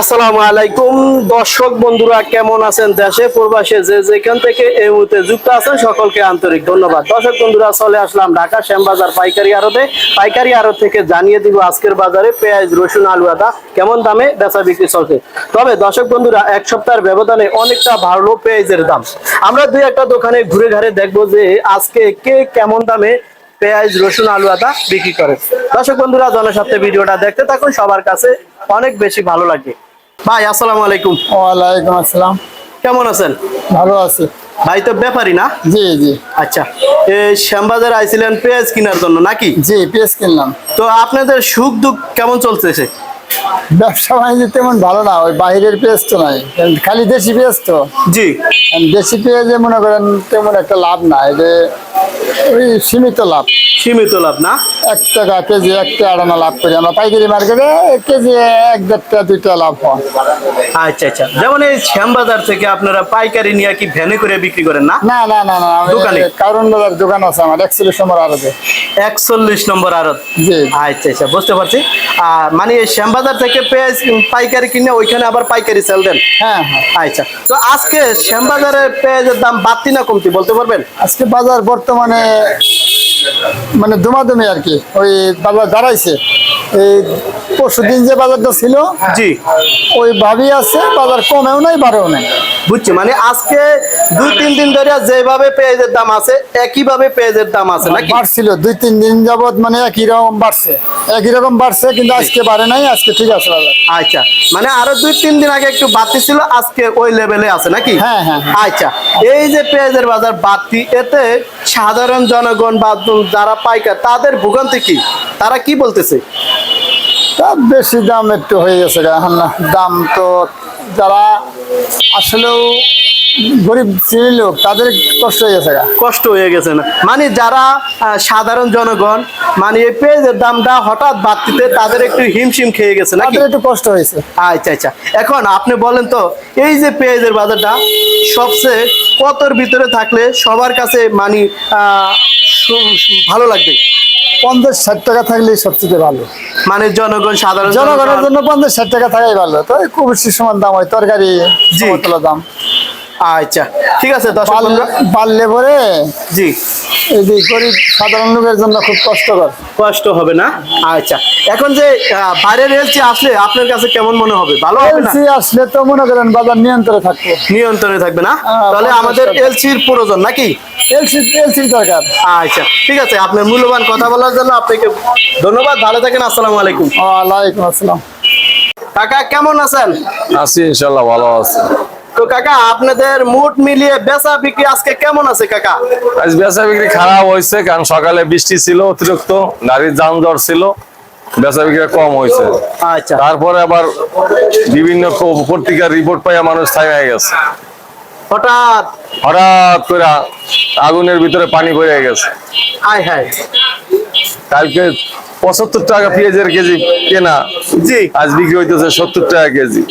আসসালামু আলাইকুম। দর্শক বন্ধুরা, কেমন আছেন দেশে প্রবাসে? যে যেখান থেকে এই মুহূর্তে যুক্ত আছেন, সকলকে আন্তরিক ধন্যবাদ। দর্শক বন্ধুরা, চলে আসলাম ঢাকা শ্যামবাজার পাইকারি আড়তে। পাইকারি আড়ত থেকে জানিয়ে দিব আজকের বাজারে পেঁয়াজ, রসুন, আলু, আদা কেমন দামে বেচা বিক্রি চলছে। তবে দর্শক বন্ধুরা, এক সপ্তাহের ব্যবধানে অনেকটা ভালো পেঁয়াজের দাম। আমরা দুই একটা দোকানে ঘুরে ঘাড়ে দেখব যে আজকে কে কেমন দামে পেঁয়াজ, রসুন, আলু, আদা বিক্রি করে। দর্শক বন্ধুরা, জনস্বার্থে ভিডিওটা দেখতে থাকুন। সবার কাছে অনেক বেশি ভালো লাগে। ভাই আসসালামু আলাইকুম। ওয়ালাইকুম আসসালাম। কেমন আছেন? ভালো আছি। ভাই তো ব্যাপারই না? জি জি। আচ্ছা এই শ্যামবাজার আইছিলেন পেঁয়াজ কেনার জন্য নাকি? জি পেঁয়াজ কিনলাম। তো আপনাদের সুখ দুঃখ কেমন চলতেছে? ব্যবসা বাণিজ্য তেমন ভালো না ওই বাইরের পেঁয়াজ তো নাই। খালি দেশি পেঁয়াজ তো। জি। দেশি পেঁয়াজে মনে করেন তেমন একটা লাভ নাই। যে ওই সীমিত লাভ। সীমিত লাভ না? এক টাকা কেজি একটা আড়ানা লাভ করি আমরা। পাইকারি মার্কেটে এক কেজি এক দেড়টা দুইটা লাভ হয়। আচ্ছা আচ্ছা। যেমন এই শ্যামবাজার থেকে আপনারা পাইকারি নিয়ে কি ভ্যানে করে বিক্রি করেন না? না না না না দোকানে? কারণ বাজার দোকান আছে আমার একচল্লিশ নম্বর আরবে একচল্লিশ নম্বর আড়ত? জি। আচ্ছা আচ্ছা বুঝতে পারছি। আর মানে এই শ্যামবাজার থেকে পেঁয়াজ পাইকারি কিনে ওইখানে আবার পাইকারি সেল দেন? হ্যাঁ হ্যাঁ। আচ্ছা তো আজকে শ্যামবাজারের পেঁয়াজের দাম বাড়তি না কমতি বলতে পারবেন? আজকে বাজার বর্তমানে মানে দুমাদুমি আর কি। ওই বাজার দাঁড়াইছে এই পরশু দিন যে বাজারটা ছিল জি। ওই ভাবি আছে বাজার কমেও নাই বাড়েও নাই। বুঝছি মানে আজকে দুই তিন দিন ধরে যেভাবে পেঁয়াজের দাম আছে একইভাবে পেঁয়াজের দাম আছে নাকি? বাড়ছিল দুই তিন দিন যাবত মানে একই রকম বাড়ছে। একই রকম বাড়ছে কিন্তু আজকে বাড়ে নাই আজকে ঠিক আছে বাজার। আচ্ছা মানে আরও দুই তিন দিন আগে একটু বাড়তি ছিল আজকে ওই লেভেলে আছে নাকি? হ্যাঁ, হ্যাঁ, হ্যাঁ। আচ্ছা এই যে পেঁয়াজের বাজার বাড়তি এতে সাধারণ জনগণ বা যারা পাইকার তাদের ভোগান্তি কি? তারা কি বলতেছে? তা বেশি দাম একটু হয়ে গেছে। এখন দাম তো যারা আসলেও গরিব শ্রেণির লোক তাদের কষ্ট হয়ে গেছে। কষ্ট হয়ে গেছে না? মানে যারা সাধারণ জনগণ মানে এই পেঁয়াজের দামটা হঠাৎ বাড়তিতে তাদের একটু হিমশিম খেয়ে গেছে না তাদের একটু কষ্ট হয়েছে। আচ্ছা আচ্ছা। এখন আপনি বলেন তো এই যে পেঁয়াজের বাজারটা সবচেয়ে কতর ভিতরে থাকলে সবার কাছে মানে ভালো লাগবে। পঞ্চাশ ষাট টাকা থাকলে সবচেয়ে ভালো। মানে জনগণ সাধারণ জনগণের জন্য পঞ্চাশ ষাট টাকা থাকাই ভালো। তো খুব বেশি সমান দাম হয় তরকারি দাম। আচ্ছা। ঠিক আছে বাড়লে পরে জি। গরিব সাধারণ লোকের জন্য খুব কষ্টকর। কষ্ট হবে না? আচ্ছা এখন যে বাইরের এলচি আসলে আপনার কাছে কেমন মনে হবে? ভালো এলসি আসলে তো মনে করেন বাজার নিয়ন্ত্রণে থাকবে। নিয়ন্ত্রণে থাকবে না? হ্যাঁ, তাহলে আমাদের এলসির প্রয়োজন নাকি? এলসি দরকার। আচ্ছা ঠিক আছে আপনার মূল্যবান কথা বলার জন্য আপনাকে ধন্যবাদ। ভালো থাকেন আসসালামু আলাইকুম। ওয়ালাইকুম আসসালাম। কাকা কেমন আছেন? আছি ইনশাল্লাহ ভালো আছে। তো কাকা আপনাদের মুড মিলিয়ে বেচা বিক্রি আজকে কেমন আছে কাকা? আজ বেচা বিক্রি খারাপ হয়েছে কারণ সকালে বৃষ্টি ছিল অতিরিক্ত গাড়ির যানজট ছিল বেচা বিক্রি কম হয়েছে আচ্ছা। তারপরে আবার বিভিন্ন পত্রিকার রিপোর্ট পাইয়া মানুষ থামে গেছে। হঠাৎ? হঠাৎ করে আগুনের ভিতরে পানি পড়ে গেছে। হাই হাই কালকে পঁচাত্তর টাকা পেঁয়াজের কেজি কেনা। জি। আজ বিক্রি হইতেছে সত্তর টাকা কেজি।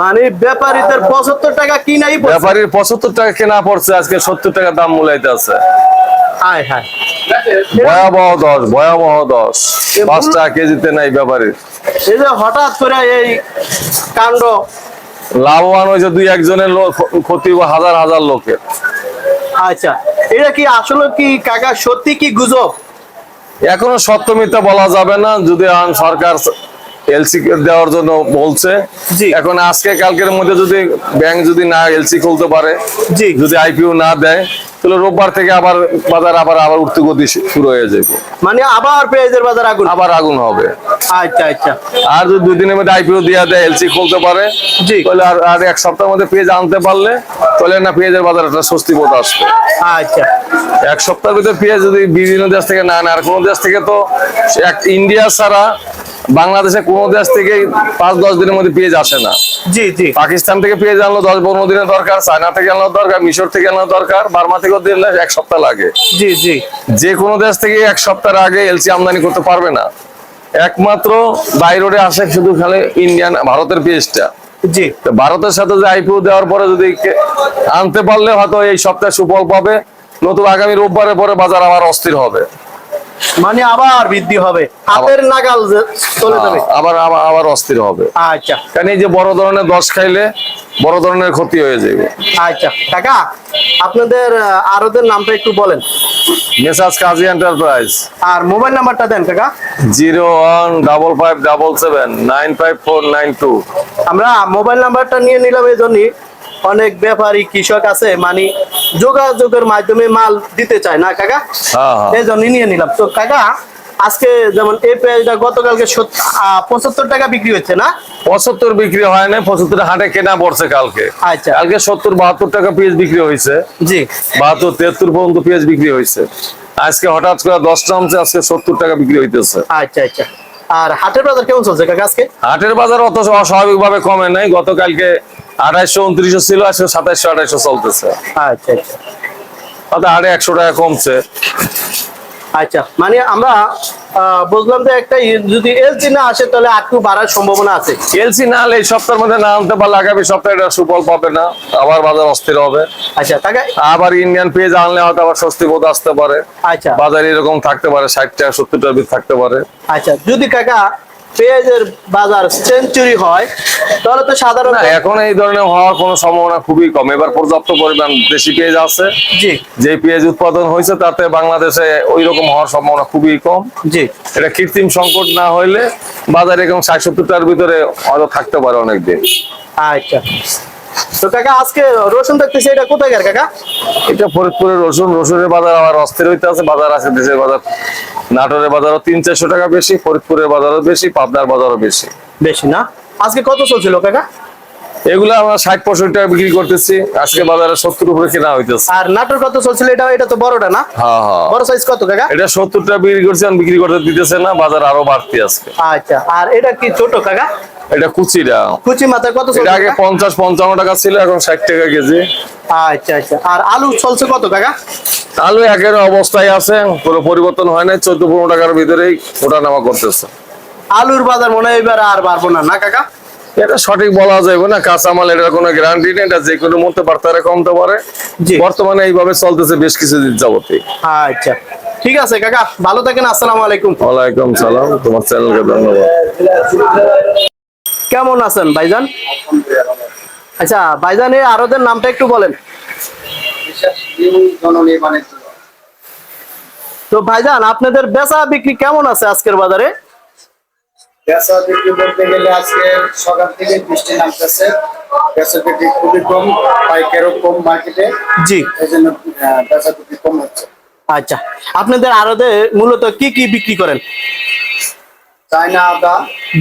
মানে ব্যাপারীদের পঁচাত্তর টাকা কিনাই পড়ছে। ব্যাপারীর পঁচাত্তর টাকা কেনা পড়ছে আজকে সত্তর টাকা দাম মূলাইতে আছে। হাই হাই ভয়াবহ দশ ভয়াবহ দশ। পাঁচ টাকা কেজিতে নাই ব্যাপারীর। এই যে হঠাৎ করে এই কাণ্ড। লাভবান হয়েছে দুই একজনের ক্ষতি হাজার হাজার লোকের। আচ্ছা এটা কি আসলে কি কাকা সত্যি কি গুজব? এখনও সত্য মিথ্যা বলা যাবে না যদি সরকার এলসি দেওয়ার জন্য বলছে। এখন আজকে কালকের মধ্যে যদি ব্যাংক যদি না এলসি খুলতে পারে যদি আইপিও না দেয় তাহলে রোববার থেকে আবার বাজার আবার আবার উঠতে গতি শুরু হয়ে যাবে। মানে আবার পেঁয়াজের বাজার আগুন? আবার আগুন হবে। আচ্ছা আচ্ছা। আর যদি দুই দিনের মধ্যে আইপিও দিয়ে দেয় এলসি খুলতে পারে জি। তাহলে আর আর এক সপ্তাহের মধ্যে পেঁয়াজ আনতে পারলে তাহলে না পেঁয়াজের বাজার একটা স্বস্তি বোধ আসবে। আচ্ছা। এক সপ্তাহের ভিতরে পেঁয়াজ যদি বিভিন্ন দেশ থেকে না আর কোনো দেশ থেকে তো এক ইন্ডিয়া ছাড়া বাংলাদেশে কোনো দেশ থেকে পাঁচ দশ দিনের মধ্যে পেঁয়াজ আসে না। জি জি। পাকিস্তান থেকে পেঁয়াজ আনলো দশ পনেরো দিনের দরকার চায়না থেকে আনলো দরকার মিশর থেকে আনলো দরকার বার্মা থেকেও দিলে এক সপ্তাহ লাগে। জি জি। যে কোনো দেশ থেকে এক সপ্তাহের আগে এলসি আমদানি করতে পারবে না। একমাত্র বাইরে আসে শুধু খালি ইন্ডিয়ান ভারতের পেঁয়াজটা। জি। তো ভারতের সাথে যে আইপিও দেওয়ার পরে যদি আনতে পারলে হয়তো এই সপ্তাহে সুফল পাবে নতুন আগামী রোববারের পরে বাজার আবার অস্থির হবে। মানে আবার বৃদ্ধি হবে। হাতের নাগাল চলে যাবে। আবার আবার অস্থির হবে। আচ্ছা। কারণ এই যে বড় ধরনের দশ খাইলে বড় ধরনের ক্ষতি হয়ে যাবে। আচ্ছা। কাকা আপনাদের আরোদের নামটা একটু বলেন। মেসাজ কাজী এন্টারপ্রাইজ। আর মোবাইল নাম্বারটা দেন কাকা। Zero one double five double seven nine five four nine two. আমরা মোবাইল নাম্বারটা নিয়ে নিলাম এই জন্যই। অনেক ব্যাপারী কৃষক আছে মানে যোগাযোগের মাধ্যমে মাল দিতে চায় না কাকা? হ্যাঁ হ্যাঁ। এই জন্যই নিয়ে নিলাম। তো কাকা আজকে যেমন এই পেঁয়াজটা গতকালকে পঁচাত্তর টাকা বিক্রি হচ্ছে না? পঁচাত্তর বিক্রি হয় না পঁচাত্তর হাটে কেনা পড়ছে কালকে। আচ্ছা। কালকে সত্তর বাহাত্তর টাকা পিস বিক্রি হয়েছে। জি। বাহাত্তর তেহাত্তর পর্যন্ত পেঁয়াজ বিক্রি হয়েছে। আজকে হঠাৎ করে দশ নামছে আজকে সত্তর টাকা বিক্রি হইতেছে। আচ্ছা আচ্ছা। আর হাটের বাজার কেমন চলছে কাকা আজকে? হাটের বাজার অত অস্বাভাবিক ভাবে কমে নাই। গতকালকে উনত্রিশশো ছিল আজকে সাতাইশশো আঠাইশো চলতেছে। আচ্ছা আচ্ছা। তাতে একশো টাকা কমছে। আচ্ছা মানে আমরা বুঝলাম যে একটা যদি এলসি না আসে তাহলে বাড়ার সম্ভাবনা আছে। এলসি না হলে এই সপ্তাহের মধ্যে না আনতে পারলে আগামী সপ্তাহে এটা সুফল পাবে না। আবার বাজার অস্থির হবে। আচ্ছা আবার ইন্ডিয়ান পেঁয়াজ আনলে হয়তো আবার স্বস্তি বোধ আসতে পারে। আচ্ছা। বাজার এরকম থাকতে পারে ষাট টাকা সত্তর টাকা থাকতে পারে। আচ্ছা যদি কাকা পেঁয়াজের বাজার সেঞ্চুরি হয় তাহলে তো সাধারণ এখন এই ধরনের হওয়ার কোনো সম্ভাবনা খুবই কম। এবার পর্যাপ্ত পরিমাণ দেশি পেঁয়াজ আছে। জি। যে পেঁয়াজ উৎপাদন হয়েছে তাতে বাংলাদেশে ওই রকম হওয়ার সম্ভাবনা খুবই কম। জি। এটা কৃত্রিম সংকট না হইলে বাজারে এখন ষাট সত্তরটার ভিতরে হয়তো থাকতে পারে অনেকদিন আচ্ছা। তো কাকা আজকে রসুন দেখতেছি এটা কোথায় কাকা? এটা ফরিদপুরের রসুন। রসুনের বাজার আবার অস্থির হইতে আছে বাজার আছে দেশের বাজার। নাটোরের বাজারও তিন চারশো টাকা বেশি ফরিদপুরের বাজারও বেশি পাবনার বাজারও বেশি। বেশি না? আজকে কত চলছিল কাকা? এগুলো আমরা ষাট পঁয়ষট্টি টাকা বিক্রি করতেছি আজকে বাজারে সত্তর উপরে কেনা হইতেছে। আর নাটোর কত চলছিল? এটা এটা তো বড়টা না? বড় সাইজ কত কাকা? এটা সত্তর টাকা বিক্রি করছে বিক্রি করতে দিতেছে না বাজার আরও বাড়তি আজকে। আচ্ছা আর এটা কি ছোট কাকা? এটা কুচিটা কুচি মাথায় কত এটা আগে? পঞ্চাশ পঞ্চান্ন টাকা ছিল এখন ষাট টাকা কেজি। আচ্ছা আচ্ছা। আর আলু চলছে কত টাকা আলু একের অবস্থায় আছে কোনো পরিবর্তন হয় নাই চোদ্দ পনেরো টাকার ভিতরেই ওঠা নামা করতেছে। আলুর বাজার মনে হয় এবার আর বাড়বো না না কাকা? এটা সঠিক বলা যাবে না কাঁচামাল এটার কোনো গ্যারান্টি নেই এটা যে কোনো মুহূর্তে বাড়তে কমতে পারে। জি। বর্তমানে এইভাবে চলতেছে বেশ কিছুদিন যাবতীয় আচ্ছা। ঠিক আছে কাকা ভালো থাকেন আসসালামু আলাইকুম। ওয়ালাইকুম সালাম তোমার চ্যানেলকে ধন্যবাদ। কেমন আছেন ভাইজান? আচ্ছা ভাইজানের আরদের নামটা একটু বলেন। তো ভাইজান আপনাদের বেচা বিক্রি কেমন আছে আজকের বাজারে? বেচা বিক্রি বলতে গেলে আজকে সকাল থেকে বৃষ্টি নামতেছে। বেচা বিক্রি খুবই কম পাইকারও কম মার্কেটে জি। এই জন্য বেচা বিক্রি কম হচ্ছে। আচ্ছা আপনাদের আরদে মূলত কি কি বিক্রি করেন? চায়না আদা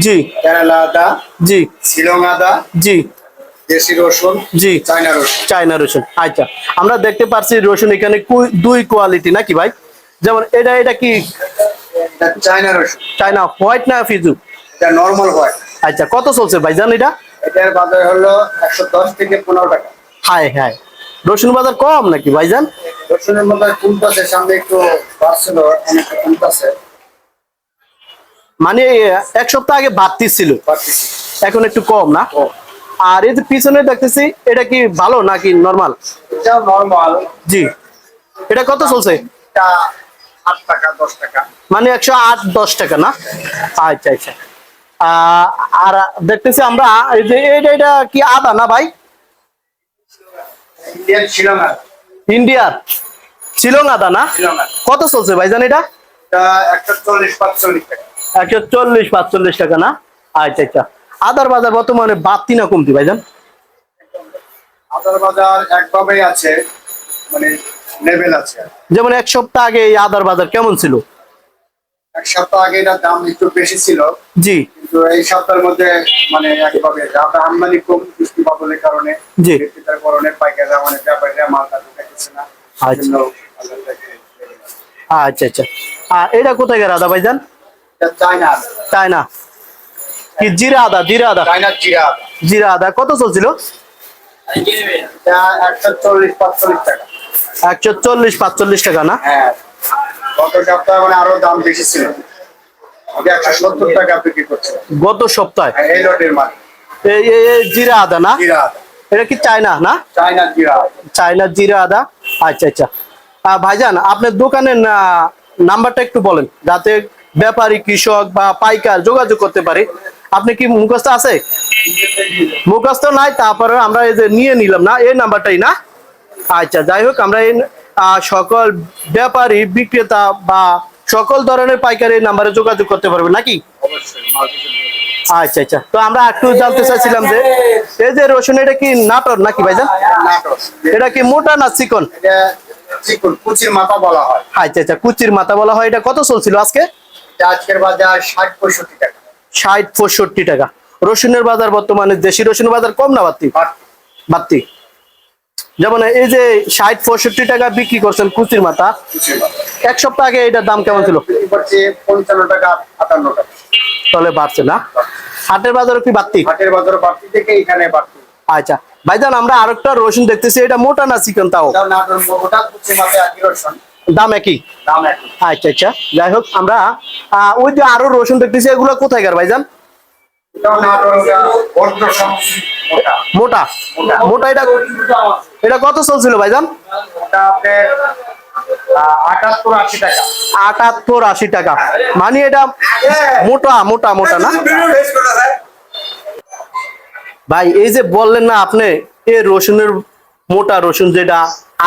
জি। কেরালা আদা জি। শিলং আদা জি। দেশি রসুন জি। চায়না রসুন। চায়না রসুন আচ্ছা। আমরা দেখতে পাচ্ছি রসুন এখানে দুই কোয়ালিটি নাকি ভাই? যেমন এটা এটা কি? চায়না রসুন। চায়না হোয়াইট না ফিজু? এটা নর্মাল হয় আচ্ছা কত চলছে ভাইজান এটা? এটার বাজার হলো একশো দশ থেকে পনেরো টাকা। হাই হাই রসুন বাজার কম নাকি ভাইজান রসুনের মধ্যে কমতেছে সামনে একটু বাড়ছিল অনেকটা কমতেছে। মানে এক সপ্তাহ আগে বাড়তি ছিল এখন একটু কম না? আর এই যে পিছনে দেখতেছি এটা কি ভালো নাকি নর্মাল জি। এটা কত চলছে? মানে একশো আট দশ টাকা না? আচ্ছা আচ্ছা। আহ, আর দেখতেছি আমরা এই যে এটা এটা কি আদা না ভাই? ইন্ডিয়ান শিলং আদা ইন্ডিয়ার শিলং আদা না? কত চলছে ভাইজান এটা? এটা একশো চল্লিশ পাঁচচল্লিশ টাকা। একশো চল্লিশ পাঁচচল্লিশ টাকা না? আচ্ছা আচ্ছা। আদার বাজার বর্তমানে বাড়তি না কমতি ভাইজান? আদার বাজার একভাবেই আছে মানে লেভেল আছে। যেমন এক সপ্তাহ আগে এই আদার বাজার কেমন ছিল? এক সপ্তাহ আগে এটার দাম একটু বেশি ছিল। জি। কিন্তু এই সপ্তাহের মধ্যে মানে একভাবে আদা আমদানি কম বৃষ্টি কারণে জি। বৃষ্টিটার কারণে পাইকাররা মানে ব্যাপারীরা মালটা ঢুকাইতেছে না। আচ্ছা। আচ্ছা আচ্ছা। আর এটা কোথায় গেল আদা ভাইজান? চায়না। কি জিরা আদা? জিরা আদা। জিরা আদা। জিরা আদা। কত চলছিল? একশো চল্লিশ পাঁচচল্লিশ টাকা। না? হ্যাঁ। গত সপ্তাহে মানে সপ্তাহে? এই জিরা আদা না? এটা কি চায়না না? চায়না জিরা আদা। আচ্ছা আচ্ছা। ভাইজান আপনার দোকানের নাম্বারটা একটু বলেন। যাতে ব্যাপারী কৃষক বা পাইকার যোগাযোগ করতে পারে। আপনি কি মুখস্থ আছে? মুখস্থ নাই তারপরে আমরা এই যে নিয়ে নিলাম না এই নাম্বারটাই না? আচ্ছা যাই হোক আমরা এই সকল ব্যাপারী বিক্রেতা বা সকল ধরনের পাইকারি এই নাম্বারে যোগাযোগ করতে পারবে নাকি? আচ্ছা আচ্ছা। তো আমরা একটু জানতে চাইছিলাম যে এই যে রসুন এটা কি নাটর নাকি ভাইজান? এটা কি মোটা না চিকন কুচির মাথা বলা হয়। আচ্ছা আচ্ছা কুচির মাথা বলা হয়। এটা কত চলছিল আজকে? আজকের বাজার ষাট পঁয়ষট্টি টাকা। ষাট পঁয়ষট্টি টাকা। রসুনের বাজার বর্তমানে দেশি রসুনের বাজার কম না বাড়তি? বাড়তি। যেমন এই যে ষাট পঁয়ষট্টি টাকা বিক্রি করছেন কুচির মাথা এক সপ্তাহ আগে এটার দাম কেমন ছিল? পঞ্চান্ন টাকা আটান্ন টাকা। তাহলে বাড়ছে না? হাটের বাজারে কি বাড়তি? হাটের বাজার বাড়তি থেকে এখানে বাড়তি। আচ্ছা ভাইজান আমরা আরেকটা রসুন দেখতেছি এটা মোটা না চিকন তাও? মোটা কুচির মাথায় রসুন। দাম একই? আচ্ছা আচ্ছা। যাই হোক আমরা ওই যে আরও রসুন দেখতেছি এগুলো কোথায় গার ভাইজান? মোটা। মোটা। এটা এটা কত চলছিল ভাইজান? আটাত্তর আশি টাকা। আটাত্তর আশি টাকা। মানে এটা মোটা মোটা মোটা না? ভাই এই যে বললেন না আপনি এই রসুনের মোটা রসুন যেটা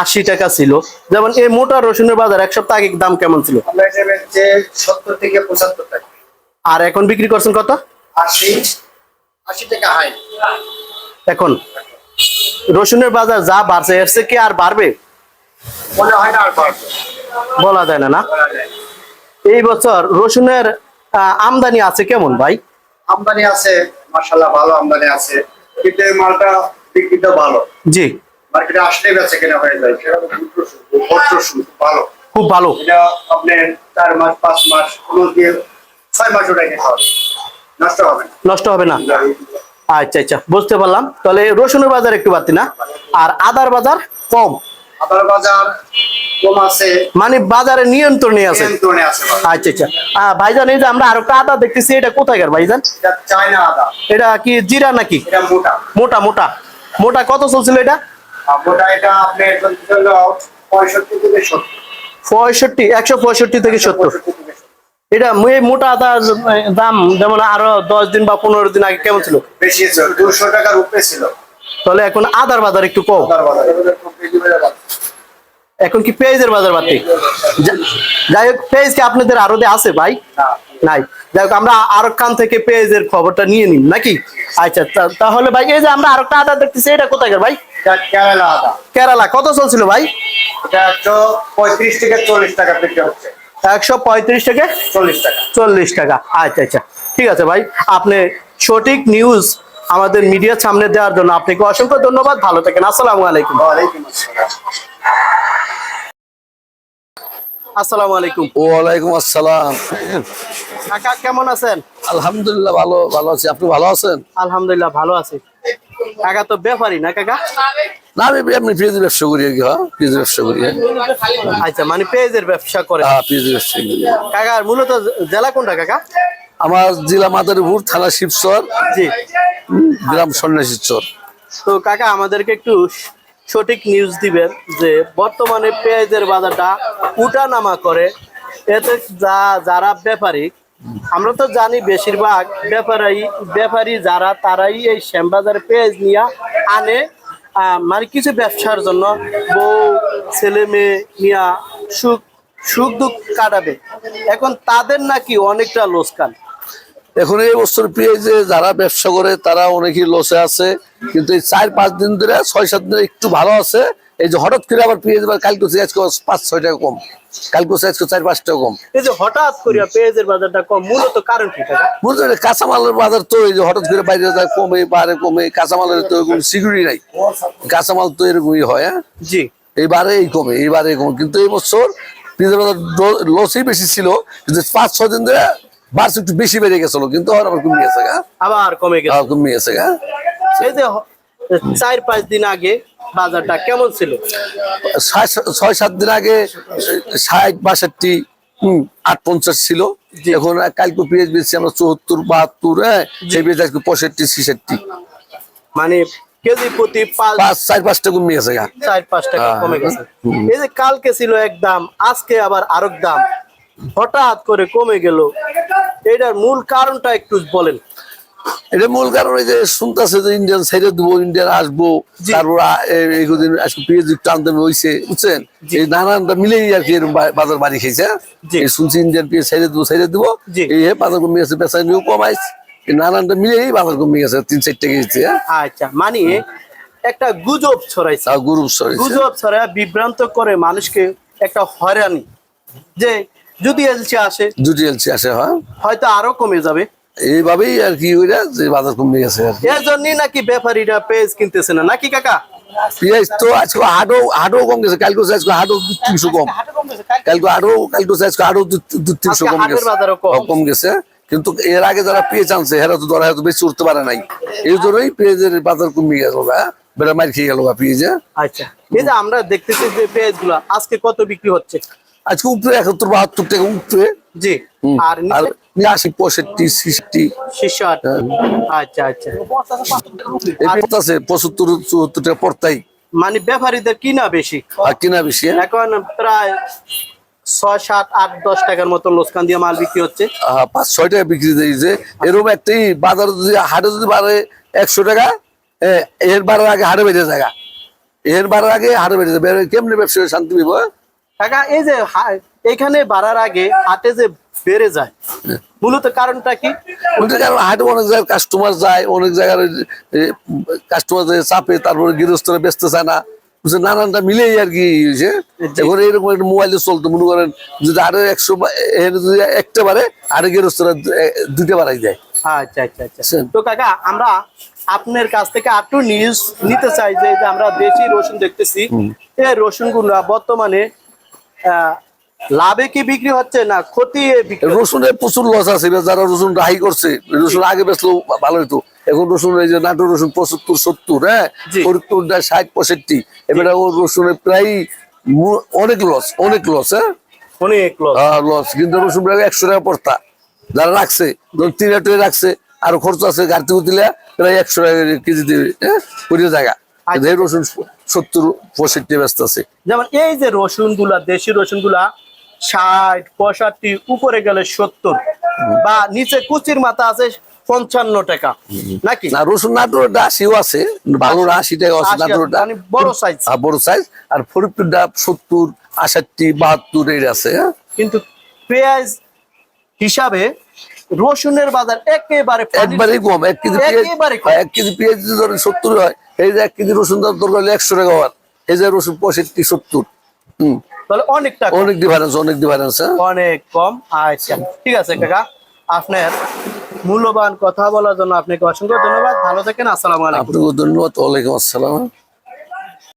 আশি টাকা ছিল। যেমন এই মোটা রসুনের বাজার এক সপ্তাহ আগে দাম কেমন ছিল? আমরা এটা বেচছে সত্তর থেকে পঁচাত্তর টাকা। আর এখন বিক্রি করছেন কত? আশি আশি টাকা হাই। এখন রসুনের বাজার যা বাড়ছে এর কি আর বাড়বে? মনে হয় না আর বাড়বে। বলা যায় না না। এই বছর রসুনের আমদানি আছে কেমন ভাই? আমদানি আছে মার্শাল্লাহ ভালো আমদানি আছে। কিন্তু মালটা বিক্রিটা ভালো। জি। মার্কেটে আসলে বেচে কেনা হয়ে যায়। ভালো। খুব ভালো। এটা আপনার চার মাস পাঁচ মাস কোনো দিয়ে ছয় মাস ওটা খেতে হবে। নষ্ট হবে না। নষ্ট হবে না। আচ্ছা আচ্ছা বুঝতে পারলাম। তাহলে রসুনের বাজার একটু বাড়তি না? আর আদার বাজার কম? আদার বাজার কম আছে। মানে বাজারে নিয়ন্ত্রণে আছে। আচ্ছা আচ্ছা। ভাইজান এই যে আমরা আরও একটা আদা দেখতেছি এটা কোথাকার ভাইজান? চায়না আদা। এটা কি জিরা নাকি? মোটা। মোটা মোটা। মোটা কত চলছিল এটা? মোটা এটা আপনার পঁয়ষট্টি থেকে সত্তর। পঁয়ষট্টি একশো পঁয়ষট্টি থেকে সত্তর। এটা মোটা আদার দাম যেমন আরও দশ দিন বা পনেরো দিন আগে কেমন ছিল? বেশি ছিল দুশো টাকার উপরে ছিল। তাহলে এখন আদার বাজার একটু কম। এখন কি পেঁয়াজের বাজার বাড়তি? যাই হোক পেঁয়াজ কি আপনাদের আরও আছে ভাই? না। নাই। যাই আমরা আরও কান থেকে পেঁয়াজের খবরটা নিয়ে নিন নাকি? আচ্ছা তাহলে ভাই এই যে আমরা আরও একটা আদা দেখতেছি এটা কোথায় ভাই? কেরালা আদা। কেরালা কত চলছিল ভাই? এটা একশো পঁয়ত্রিশ থেকে চল্লিশ টাকা বিক্রি হচ্ছে। একশো পঁয়ত্রিশ থেকে চল্লিশ টাকা। চল্লিশ টাকা। আচ্ছা আচ্ছা ঠিক আছে ভাই আপনি সঠিক নিউজ আমাদের মিডিয়ার সামনে দেওয়ার জন্য আপনাকে অসংখ্য ধন্যবাদ ভালো থাকেন আসসালামু আলাইকুম। আসসালামু আলাইকুম। ওয়ালাইকুম আসসালাম। কাকা কেমন আছেন? আলহামদুলিল্লাহ ভালো ভালো আছি। আপনি ভালো আছেন? আলহামদুলিল্লাহ ভালো আছি। কাকা তো ব্যাপারই না কাকা? না আমি এমনি পেঁয়াজের ব্যবসা করি আর কি হ্যাঁ পেঁয়াজের ব্যবসা করি। আচ্ছা মানে পেঁয়াজের ব্যবসা করে হ্যাঁ, পেঁয়াজের ব্যবসা করি। কাকার মূলত জেলা কোনটা কাকা? আমার জেলা মাদারীপুর থানা শিবচর। জি। গ্রাম সন্ন্যাসীচর তো কাকা আমাদেরকে একটু সঠিক নিউজ দিবেন যে বর্তমানে পেঁয়াজের বাজারটা উঠা নামা করে। এতে যা যারা ব্যাপারী আমরা তো জানি বেশিরভাগ ব্যাপারী ব্যাপারী যারা, তারাই এই শ্যামবাজারে পেঁয়াজ নিয়ে আনে। মানে কিছু ব্যবসার জন্য বউ, ছেলে মেয়ে নিয়া সুখ সুখ দুঃখ কাটাবে। এখন তাদের নাকি অনেকটা লোসকান এখন এই বছর পেঁয়াজে যারা ব্যবসা করে, তারা অনেকই লসে আছে। কিন্তু এই চার পাঁচ দিন ধরে, ছয় সাত দিন একটু ভালো আছে। এই যে হঠাৎ করে আবার পেঁয়াজ কালকে পাঁচ ছয় টাকা কম। কালকে হচ্ছে চার পাঁচ টাকা কম। এই যে হঠাৎ করিয়া পেঁয়াজের বাজারটা কম মূলত কারণ কি কাকা কাঁচামালের বাজার তো এই যে হঠাৎ করে বাইরে যায় কমে বাড়ে কমে কাঁচামালের তো এরকম সিকিউরিটি নাই। কাঁচামাল তো এরকমই হয় হ্যাঁ? জি। এইবারে এই কমে। এইবারে কিন্তু এই বছর পেঁয়াজের বাজার লসই বেশি ছিল কিন্তু পাঁচ ছয় দিন ধরে বার্ষ একটু বেশি বেড়ে গেছিল কিন্তু আবার কমে গেছে গা আবার কমে গেছে। কমে গেছে গা এই যে চার পাঁচ দিন আগে বাজারটা কেমন ছিল? ছয়- সাত দিন আগে ষাট বাষট্টি আট পঞ্চাশ ছিল। এখন কালকে পেঁয়াজ বেশি আমরা চুয়াত্তর বাহাত্তর হ্যাঁ সেই পেঁয়াজ আজকে পঁয়ষট্টি ছিষট্টি। মানে কেজি প্রতি পাঁচ পাঁচ চার পাঁচটা কমে গেছে চার পাঁচ টাকা হ্যাঁ। কমে গেছে। এই যে কালকে ছিল এক দাম আজকে আবার আরেক দাম। হঠাৎ করে কমে গেল। এটার মূল কারণটা একটু বলেন। এটা মূল কারণ এই যে শুনতেছে যে ইন্ডিয়ান ছেড়ে দেবো ইন্ডিয়ান আসব। তারপর আ- এ- এইগুদিন আজকে পেঁয়াজ একটু আনতে হয়েছে বুঝছেন? এই নানানটা মিলেই আর কি এরকম বাজার বাড়ি খেয়েছে হ্যাঁ? এই শুনছি ইন্ডিয়ান পেঁয়াজ ছেড়ে দেবো ছেড়ে দেবো এই হে বাজার কমে গেছে বেচা নিয়েও কমাইছে এই নানানটা মিলেই বাজার কমে গেছে তিন চারটে গেছে হ্যাঁ? আচ্ছা মানে একটা গুজব ছড়াইছে। তাও গরু সরেছে গুজব ছড়ায় বিভ্রান্ত করে মানুষকে একটা হয়রানি। যে যদি এলসি আসে দুটি এলসি আসে হ্যাঁ? হয়তো আরও কমে যাবে। এইভাবেই আর কি ওইটা যে বাজার কমে গেছে আর কি। এর জন্যই নাকি ব্যাপারীরা পেজ কিনতেছে না? নাকি কাকা? পেঁয়াজ তো আজকে হাটও হাটও কম গেছে। কালকে আজকে হাটও দু তিনশো কম। কালকে? আরও কালকে আজকে দু- দু তিনশো কম গেছে। কম। গেছে। কিন্তু এর আগে যারা পেঁয়াজ আনছে এরা তো ধরা হয়তো বেশি উঠতে পারে নাই। এই জন্যই পেঁয়াজের বাজার কমে গেল গা। বেড়া মার খেয়ে গেল পেঁয়াজে। আচ্ছা। এই যে আমরা দেখতেছি যে পেঁয়াজ আজকে কত বিক্রি হচ্ছে? আজকে উপরে একাত্তর বাহাত্তর টাকা উপরে। জি। আর আশি পঁয়ষট্টি ছিষট্টি। আচ্ছা আচ্ছা। এই পঁচাত্তর চুয়াত্তর টাকা পড়তাই। মানে ব্যাপারীদের কিনা বেশি? কিনা বেশি হ্যাঁ? এখন প্রায় ছয় সাত আট দশ টাকার মতো লোসকান দিয়ে মাল বিক্রি হচ্ছে। পাঁচ ছয় টাকা বিক্রি দিয়েছে এরকম একটাই বাজার যদি হাটে যদি বাড়ে একশো টাকা এর বাড়ার আগে হাটে বেড়ে জায়গা এর বাড়ার আগে হাটে বেড়ে যাবে। কেমনি ব্যবসা শান্তি পাইব হ্যাঁ? এই যে এখানে বাড়ার আগে হাটে যে বেড়ে যায় মূলত কারণটা কি? কারণ হাটে অনেক জায়গায় কাস্টমার যায় অনেক জায়গার কাস্টমার চাপে তারপরে গৃহস্থরা ব্যস্ত চায় না। নানানটা মিলেই আর কি হয়েছে এখন এরকম একটা মোবাইলে চলতো মনে করেন যদি আরও একশো যদি একটা বারে আরে গৃহস্থরা দুইটা বাড়াই যায় আচ্ছা আচ্ছা আচ্ছা। তো কাকা আমরা আপনার কাছ থেকে একটু নিউজ নিতে চাই যে আমরা দেশি রসুন দেখতেছি এই রসুনগুলো বর্তমানে আহ, লাভে কি বিক্রি হচ্ছে না ক্ষতি রসুনে প্রচুর লস আছে যারা রসুন রাহি করছে রসুন আগে বেচলো ভালো হতো এখন রসুন এই যে নাটোর রসুন পঁচাত্তর সত্তর হ্যাঁ। ষাট পঁয়ষট্টি। এবারে ও রসুনে প্রায় অনেক লস অনেক লস হ্যাঁ? অনেক লোক লস কিন্তু রসুন প্রায় একশো টাকা পড়তা। যারা রাখছে তিন হাজার রাখছে আর খরচ আছে গাড়িতে দিলে প্রায় একশো টাকা কেজি দেবে হ্যাঁ? কুড়ি জায়গা। রসুন সত্তর পঁয়ষট্টি ব্যস্ত আছে। যেমন এই যে রসুনগুলা দেশি রসুনগুলা ষাট পঁয়ষট্টি উপরে গেলে সত্তর। বা নিচে কুচির মাথা আছে পঞ্চান্ন টাকা। নাকি? না রসুন আশিও আছে ভালো আশি টাকা আছে মানে বড় size। বড় সাইজ আর ফরিদপুর ডাব সত্তর আষাটটি বাহাত্তর এর আছে হ্যাঁ? কিন্তু পেঁয়াজ হিসাবে রসুনের বাজার একেবারে একবারে কম এক কেজি একেবারে এক কেজি পেঁয়াজ যদি ধরেন সত্তর হয় এই যে এক কেজি রসুন দাম দরকার হলে একশো টাকা হওয়ার এই যে রসুন পঁয়ষট্টি সত্তর। তাহলে অনেকটা। অনেক ডিফারেন্স অনেক ডিফারেন্স হ্যাঁ? অনেক কম। আচ্ছা ঠিক আছে কাকা। আপনার মূল্যবান কথা বলার জন্য আপনাকে অসংখ্য ধন্যবাদ। ভালো থাকেন আসসালামু আলাইকুম। আপনাকে ধন্যবাদ ওয়ালাইকুম আসসালাম।